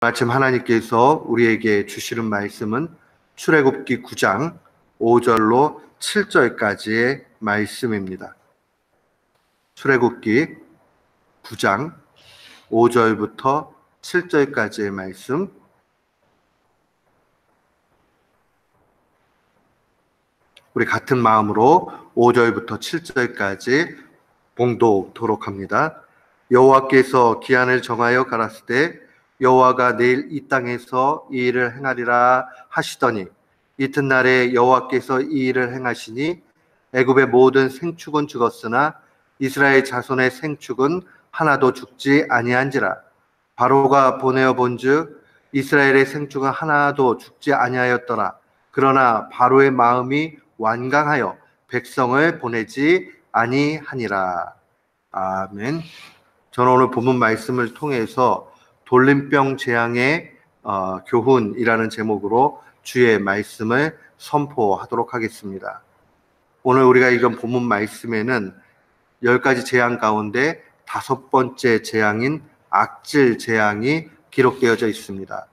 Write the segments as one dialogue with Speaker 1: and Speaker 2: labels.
Speaker 1: 아침 하나님께서 우리에게 주시는 말씀은 출애굽기 9장 5절로 7절까지의 말씀입니다. 출애굽기 9장 5절부터 7절까지의 말씀 우리 같은 마음으로 5절부터 7절까지 봉독토록 합니다. 여호와께서 기한을 정하여 때 여호와가 내일 이 땅에서 이 일을 행하리라 하시더니 이튿날에 여호와께서 이 일을 행하시니 애굽의 모든 생축은 죽었으나 이스라엘 자손의 생축은 하나도 죽지 아니한지라. 바로가 보내어 본즉 이스라엘의 생축은 하나도 죽지 아니하였더라. 그러나 바로의 마음이 완강하여 백성을 보내지 아니하니라. 아멘. 저는 오늘 본문 말씀을 통해서 돌림병 재앙의 어, 교훈이라는 제목으로 주의 말씀을 선포하도록 하겠습니다. 오늘 우리가 읽은 본문 말씀에는 열 가지 재앙 가운데 다섯 번째 재앙인 악질 재앙이 기록되어져 있습니다.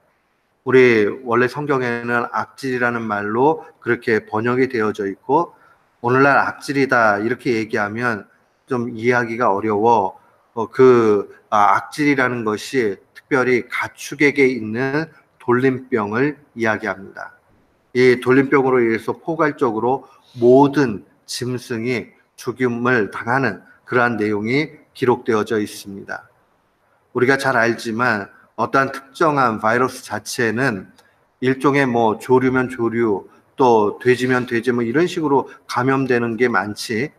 Speaker 1: 우리 원래 성경에는 악질이라는 말로 그렇게 번역이 되어져 있고 오늘날 악질이다 이렇게 얘기하면 좀 이해하기가 어려워 어, 그 아, 악질이라는 것이 특별히 가축에게 있는 돌림병을 이야기합니다. 이 돌림병으로 인해서 포괄적으로 모든 짐승이 죽임을 당하는 그러한 내용이 기록되어져 있습니다. 우리가 잘 알지만 어떠한 특정한 바이러스 자체는 일종의 뭐 조류면 조류 또 돼지면 돼지 뭐 이런 식으로 감염되는 게 많지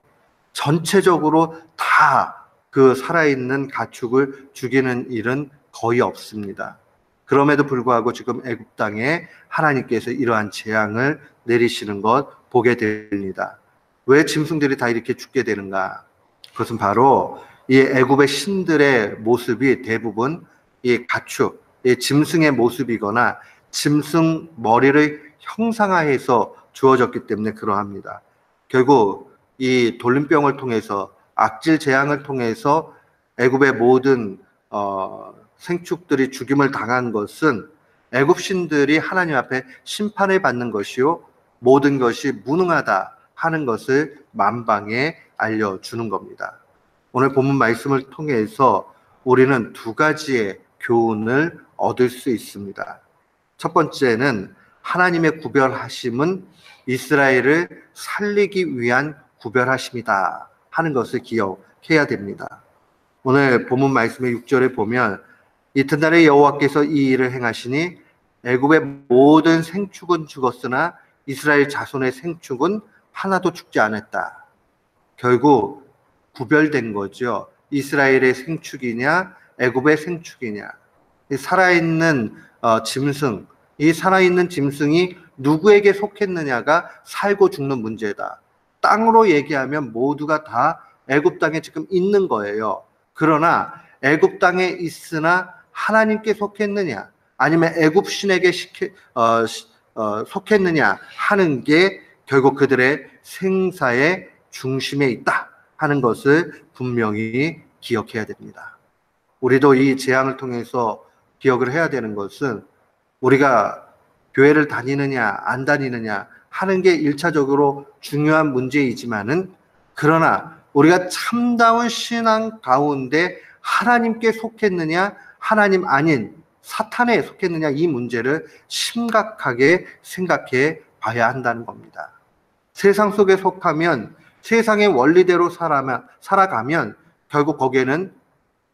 Speaker 1: 전체적으로 다 그 살아있는 가축을 죽이는 일은 거의 없습니다. 그럼에도 불구하고 지금 애굽 땅에 하나님께서 이러한 재앙을 내리시는 것 보게 됩니다. 왜 짐승들이 다 이렇게 죽게 되는가? 그것은 바로 이 애굽의 신들의 모습이 대부분 이 가축, 이 짐승의 모습이거나 짐승 머리를 형상화해서 주어졌기 때문에 그러합니다. 결국 이 돌림병을 통해서 악질 재앙을 통해서 애굽의 모든 어, 생축들이 죽임을 당한 것은 애굽 신들이 하나님 앞에 심판을 받는 것이요 모든 것이 무능하다 하는 것을 만방에 알려주는 겁니다. 오늘 본문 말씀을 통해서 우리는 두 가지의 교훈을 얻을 수 있습니다. 첫 번째는 하나님의 구별하심은 이스라엘을 살리기 위한 구별하심이다 하는 것을 기억해야 됩니다. 오늘 본문 말씀의 6절에 보면 이튿날에 여호와께서 이 일을 행하시니 애굽의 모든 생축은 죽었으나 이스라엘 자손의 생축은 하나도 죽지 않았다. 결국 구별된 거죠. 이스라엘의 생축이냐 애굽의 생축이냐. 살아있는 어, 짐승, 이 살아있는 짐승이 누구에게 속했느냐가 살고 죽는 문제다. 땅으로 얘기하면 모두가 다 애굽 땅에 지금 있는 거예요. 그러나 애굽 땅에 있으나 하나님께 속했느냐 아니면 애굽 신에게 시켜, 어, 어, 속했느냐 하는 게 결국 그들의 생사의 중심에 있다 하는 것을 분명히 기억해야 됩니다. 우리도 이 재앙을 통해서 기억을 해야 되는 것은 우리가 교회를 다니느냐 안 다니느냐 하는 게 일차적으로 중요한 문제이지만은 그러나 우리가 참다운 신앙 가운데 하나님께 속했느냐 하나님 아닌 사탄에 속했느냐 이 문제를 심각하게 생각해 봐야 한다는 겁니다. 세상 속에 속하면 세상의 원리대로 살아가면 결국 거기에는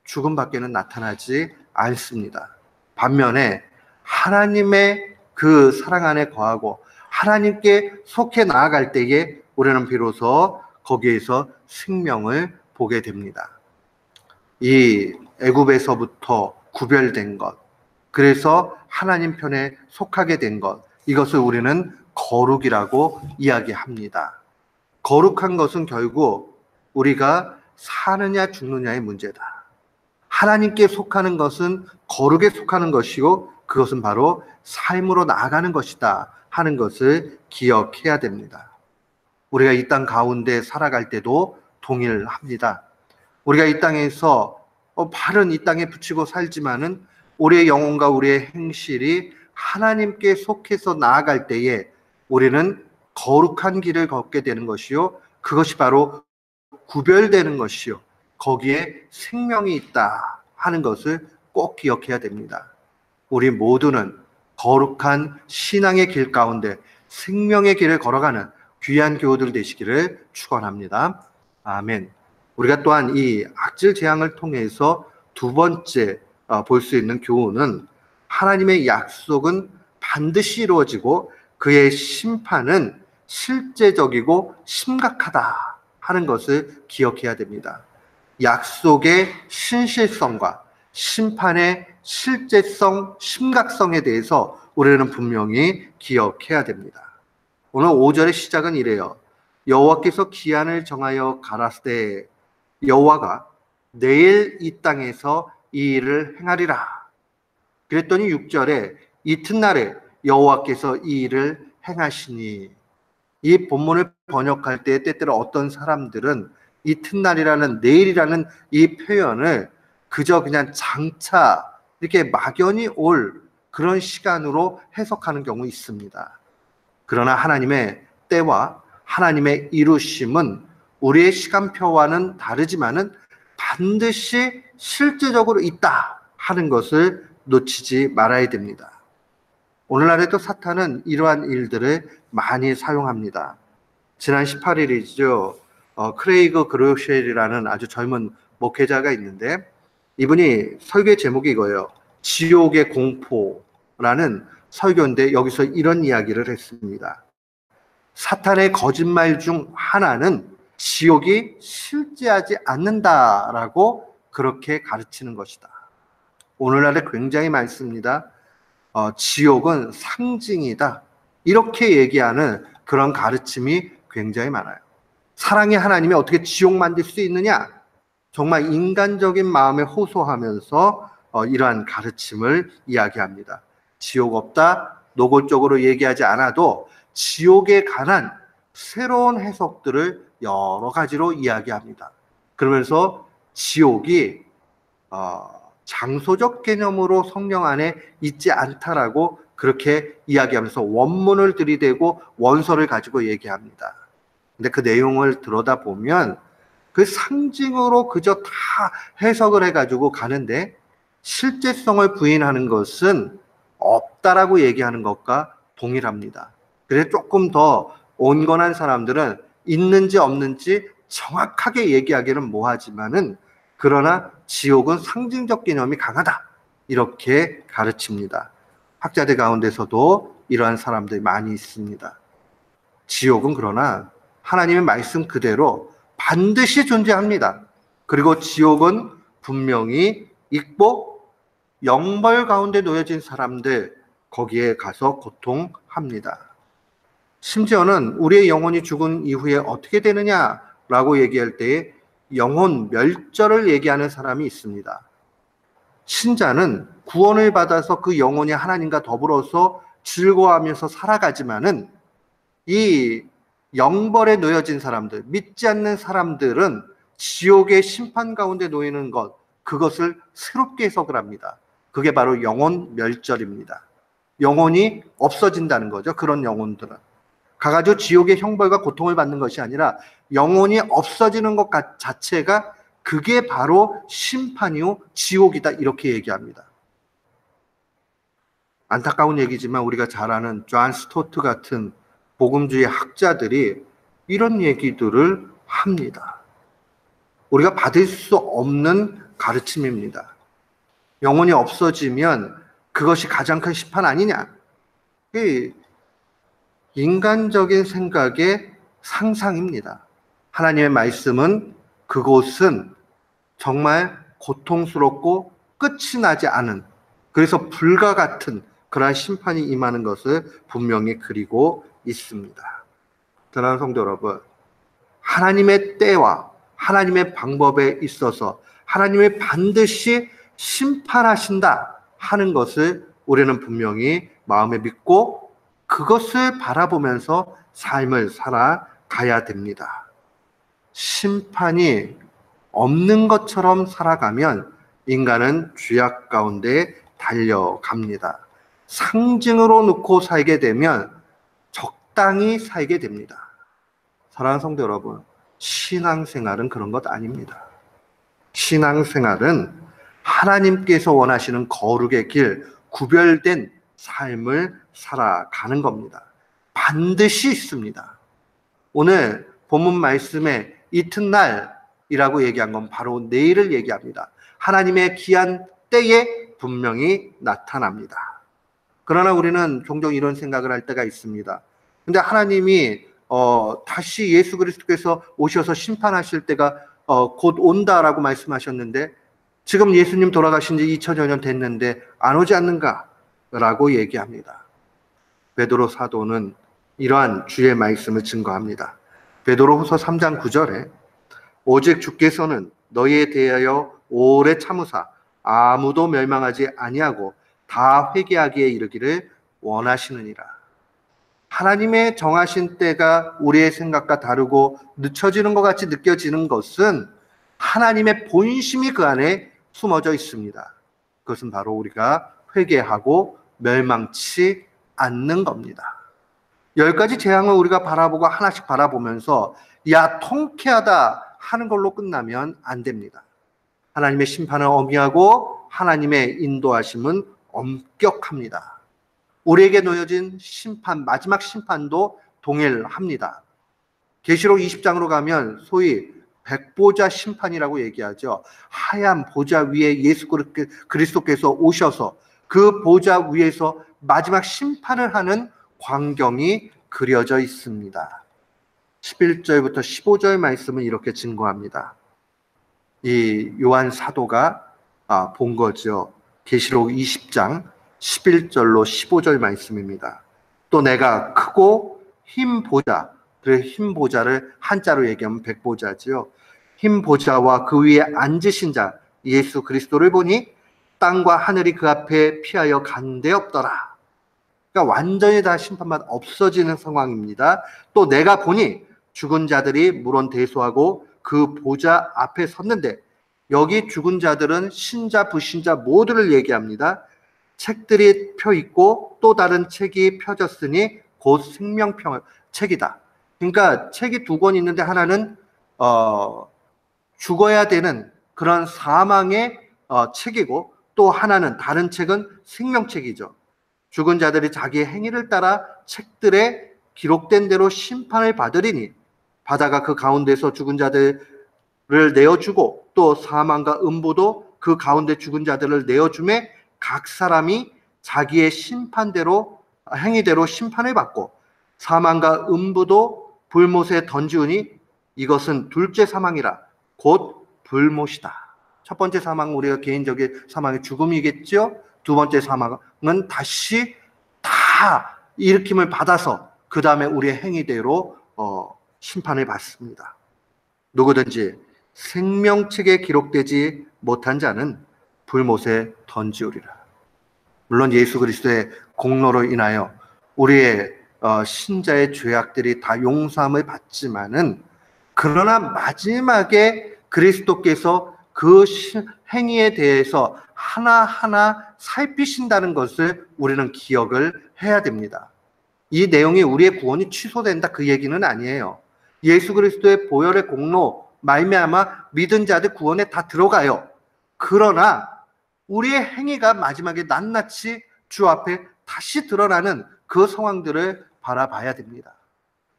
Speaker 1: 죽음밖에는 나타나지 않습니다. 반면에 하나님의 그 사랑 안에 거하고 하나님께 속해 나아갈 때에 우리는 비로소 거기에서 생명을 보게 됩니다. 이 애굽에서부터 구별된 것, 그래서 하나님 편에 속하게 된 것, 이것을 우리는 거룩이라고 이야기합니다. 거룩한 것은 결국 우리가 사느냐 죽느냐의 문제다. 하나님께 속하는 것은 거룩에 속하는 것이고 그것은 바로 삶으로 나아가는 것이다 하는 것을 기억해야 됩니다. 우리가 이 땅 가운데 살아갈 때도 동일합니다. 우리가 이 땅에서 어, 발은 이 땅에 붙이고 살지만은 우리의 영혼과 우리의 행실이 하나님께 속해서 나아갈 때에 우리는 거룩한 길을 걷게 되는 것이요. 그것이 바로 구별되는 것이요. 거기에 생명이 있다 하는 것을 꼭 기억해야 됩니다. 우리 모두는 거룩한 신앙의 길 가운데 생명의 길을 걸어가는 귀한 교우들 되시기를 축원합니다. 아멘. 우리가 또한 이 악질 재앙을 통해서 두 번째 어, 볼수 있는 교훈은 하나님의 약속은 반드시 이루어지고 그의 심판은 실제적이고 심각하다 하는 것을 기억해야 됩니다. 약속의 신실성과 심판의 실제성, 심각성에 대해서 우리는 분명히 기억해야 됩니다. 오늘 5절의 시작은 이래요. 여호와께서 기한을 정하여 가라스 때 여호와가 내일 이 땅에서 이 일을 행하리라. 그랬더니 6절에 이튿날에 여호와께서 이 일을 행하시니 이 본문을 번역할 때 때때로 어떤 사람들은 이튿날이라는 내일이라는 이 표현을 그저 그냥 장차 이렇게 막연히 올 그런 시간으로 해석하는 경우 있습니다. 그러나 하나님의 때와 하나님의 이루심은 우리의 시간표와는 다르지만은 반드시 실제적으로 있다 하는 것을 놓치지 말아야 됩니다. 오늘날에도 사탄은 이러한 일들을 많이 사용합니다. 지난 18일이죠. 어, 크레이그 그로쉘이라는 아주 젊은 목회자가 있는데 이분이 설교 제목이 이거예요. 지옥의 공포라는 설교인데 여기서 이런 이야기를 했습니다. 사탄의 거짓말 중 하나는 지옥이 실제하지 않는다라고 그렇게 가르치는 것이다. 오늘날에 굉장히 많습니다. 어, 지옥은 상징이다. 이렇게 얘기하는 그런 가르침이 굉장히 많아요. 사랑의 하나님이 어떻게 지옥 만들 수 있느냐? 정말 인간적인 마음에 호소하면서 어, 이러한 가르침을 이야기합니다. 지옥 없다, 노골적으로 얘기하지 않아도 지옥에 관한 새로운 해석들을 여러 가지로 이야기합니다. 그러면서 지옥이 어, 장소적 개념으로 성령 안에 있지 않다라고 그렇게 이야기하면서 원문을 들이대고 원서를 가지고 얘기합니다. 근데 그 내용을 들여다 보면 그 상징으로 그저 다 해석을 해가지고 가는데 실제성을 부인하는 것은 없다라고 얘기하는 것과 동일합니다. 그래서 조금 더 온건한 사람들은 있는지 없는지 정확하게 얘기하기는 뭐하지만은 그러나 지옥은 상징적 개념이 강하다. 이렇게 가르칩니다. 학자들 가운데서도 이러한 사람들이 많이 있습니다. 지옥은 그러나 하나님의 말씀 그대로 반드시 존재합니다. 그리고 지옥은 분명히 있고 영벌 가운데 놓여진 사람들 거기에 가서 고통합니다. 심지어는 우리의 영혼이 죽은 이후에 어떻게 되느냐라고 얘기할 때 영혼 멸절을 얘기하는 사람이 있습니다. 신자는 구원을 받아서 그 영혼이 하나님과 더불어서 즐거워하면서 살아가지만은 이 영벌에 놓여진 사람들, 믿지 않는 사람들은 지옥의 심판 가운데 놓이는 것, 그것을 새롭게 해석을 합니다. 그게 바로 영혼 멸절입니다. 영혼이 없어진다는 거죠. 그런 영혼들은. 가가지고 지옥의 형벌과 고통을 받는 것이 아니라 영혼이 없어지는 것 자체가 그게 바로 심판이요, 지옥이다. 이렇게 얘기합니다. 안타까운 얘기지만 우리가 잘 아는 존 스토트 같은 복음주의 학자들이 이런 얘기들을 합니다. 우리가 받을 수 없는 가르침입니다. 영혼이 없어지면 그것이 가장 큰 심판 아니냐? 인간적인 생각의 상상입니다. 하나님의 말씀은 그곳은 정말 고통스럽고 끝이 나지 않은 그래서 불과 같은 그러한 심판이 임하는 것을 분명히 그리고 있습니다. 사랑하는 성도 여러분, 하나님의 때와 하나님의 방법에 있어서 하나님의 반드시 심판하신다 하는 것을 우리는 분명히 마음에 믿고 그것을 바라보면서 삶을 살아가야 됩니다. 심판이 없는 것처럼 살아가면 인간은 죄악 가운데 달려갑니다. 상징으로 놓고 살게 되면 적당히 살게 됩니다. 사랑하는 성도 여러분, 신앙생활은 그런 것 아닙니다. 신앙생활은 하나님께서 원하시는 거룩의 길, 구별된 삶을 살아가는 겁니다. 반드시 있습니다. 오늘 본문 말씀에 이튿날이라고 얘기한 건 바로 내일을 얘기합니다. 하나님의 귀한 때에 분명히 나타납니다. 그러나 우리는 종종 이런 생각을 할 때가 있습니다. 근데 하나님이 어, 다시 예수 그리스도께서 오셔서 심판하실 때가 어, 곧 온다라고 말씀하셨는데 지금 예수님 돌아가신 지 2000여 년 됐는데 안 오지 않는가라고 얘기합니다. 베드로 사도는 이러한 주의 말씀을 증거합니다. 베드로후서 3장 9절에 오직 주께서는 너희에 대하여 오래 참으사 아무도 멸망하지 아니하고 다 회개하기에 이르기를 원하시느니라. 하나님의 정하신 때가 우리의 생각과 다르고 늦춰지는 것 같이 느껴지는 것은 하나님의 본심이 그 안에 숨어져 있습니다. 그것은 바로 우리가 회개하고 멸망치 않는 겁니다. 열 가지 재앙을 우리가 바라보고 하나씩 바라보면서 야 통쾌하다 하는 걸로 끝나면 안 됩니다. 하나님의 심판을 어미하고 하나님의 인도하심은 엄격합니다. 우리에게 놓여진 심판, 마지막 심판도 동일합니다. 계시록 20장으로 가면 소위 백보자 심판이라고 얘기하죠. 하얀 보좌 위에 예수 그리스도께서 오셔서 그 보좌 위에서 마지막 심판을 하는 광경이 그려져 있습니다. 11절부터 15절 말씀은 이렇게 증거합니다. 이 요한 사도가 아, 본 거죠. 계시록 20장 11절로 15절 말씀입니다. 또 내가 크고 흰 보좌, 그흰 보좌를 한자로 얘기하면 백보좌지요. 흰 보좌와 그 위에 앉으신 자 예수 그리스도를 보니 땅과 하늘이 그 앞에 피하여 간데 없더라. 그러니까 완전히 다 심판만 없어지는 상황입니다. 또 내가 보니 죽은 자들이 물론 대소하고 그 보좌 앞에 섰는데 여기 죽은 자들은 신자 불신자 모두를 얘기합니다. 책들이 펴 있고 또 다른 책이 펴졌으니 곧 생명평 책이다. 그러니까 책이 두 권 있는데 하나는 어, 죽어야 되는 그런 사망의 어, 책이고 또 하나는 다른 책은 생명책이죠. 죽은 자들이 자기의 행위를 따라 책들에 기록된 대로 심판을 받으리니 바다가 그 가운데서 죽은 자들을 내어주고 또 사망과 음부도 그 가운데 죽은 자들을 내어줌에 각 사람이 자기의 심판대로 행위대로 심판을 받고 사망과 음부도 불못에 던지우니 이것은 둘째 사망이라 곧 불못이다. 첫 번째 사망은 우리가 개인적인 사망의 죽음이겠죠. 두 번째 사망은 다시 다 일으킴을 받아서 그 다음에 우리의 행위대로 어, 심판을 받습니다. 누구든지 생명책에 기록되지 못한 자는 불못에 던지우리라. 물론 예수 그리스도의 공로로 인하여 우리의 어, 신자의 죄악들이 다 용서함을 받지만은 그러나 마지막에 그리스도께서 그 행위에 대해서 하나하나 살피신다는 것을 우리는 기억을 해야 됩니다. 이 내용이 우리의 구원이 취소된다 그 얘기는 아니에요. 예수 그리스도의 보혈의 공로 말미암아 믿은 자들 구원에 다 들어가요. 그러나 우리의 행위가 마지막에 낱낱이 주 앞에 다시 드러나는 그 상황들을 바라봐야 됩니다.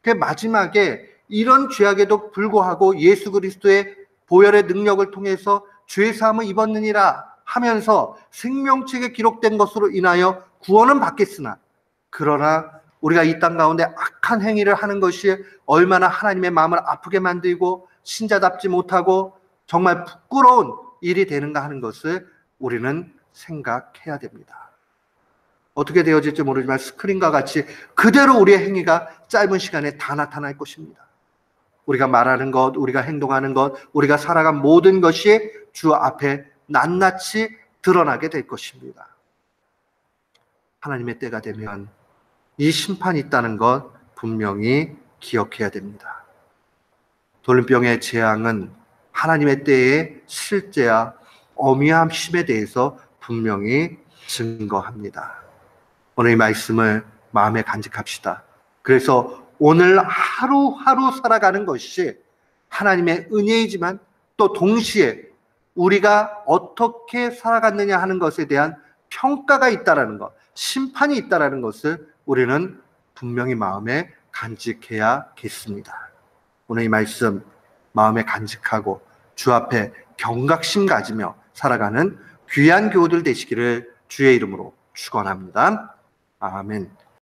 Speaker 1: 그 마지막에 이런 죄악에도 불구하고 예수 그리스도의 보혈의 능력을 통해서 죄 사함을 입었느니라 하면서 생명책에 기록된 것으로 인하여 구원은 받겠으나 그러나 우리가 이 땅 가운데 악한 행위를 하는 것이 얼마나 하나님의 마음을 아프게 만들고 신자답지 못하고 정말 부끄러운 일이 되는가 하는 것을 우리는 생각해야 됩니다. 어떻게 되어질지 모르지만 스크린과 같이 그대로 우리의 행위가 짧은 시간에 다 나타날 것입니다. 우리가 말하는 것, 우리가 행동하는 것, 우리가 살아간 모든 것이 주 앞에 낱낱이 드러나게 될 것입니다. 하나님의 때가 되면 이 심판이 있다는 것 분명히 기억해야 됩니다. 돌림병의 재앙은 하나님의 때의 실제와 어미함심에 대해서 분명히 증거합니다. 오늘 이 말씀을 마음에 간직합시다. 그래서 오늘 하루하루 살아가는 것이 하나님의 은혜이지만 또 동시에 우리가 어떻게 살아갔느냐 하는 것에 대한 평가가 있다라는 것, 심판이 있다라는 것을 우리는 분명히 마음에 간직해야겠습니다. 오늘 이 말씀 마음에 간직하고 주 앞에 경각심 가지며 살아가는 귀한 교우들 되시기를 주의 이름으로 축원합니다. 아멘.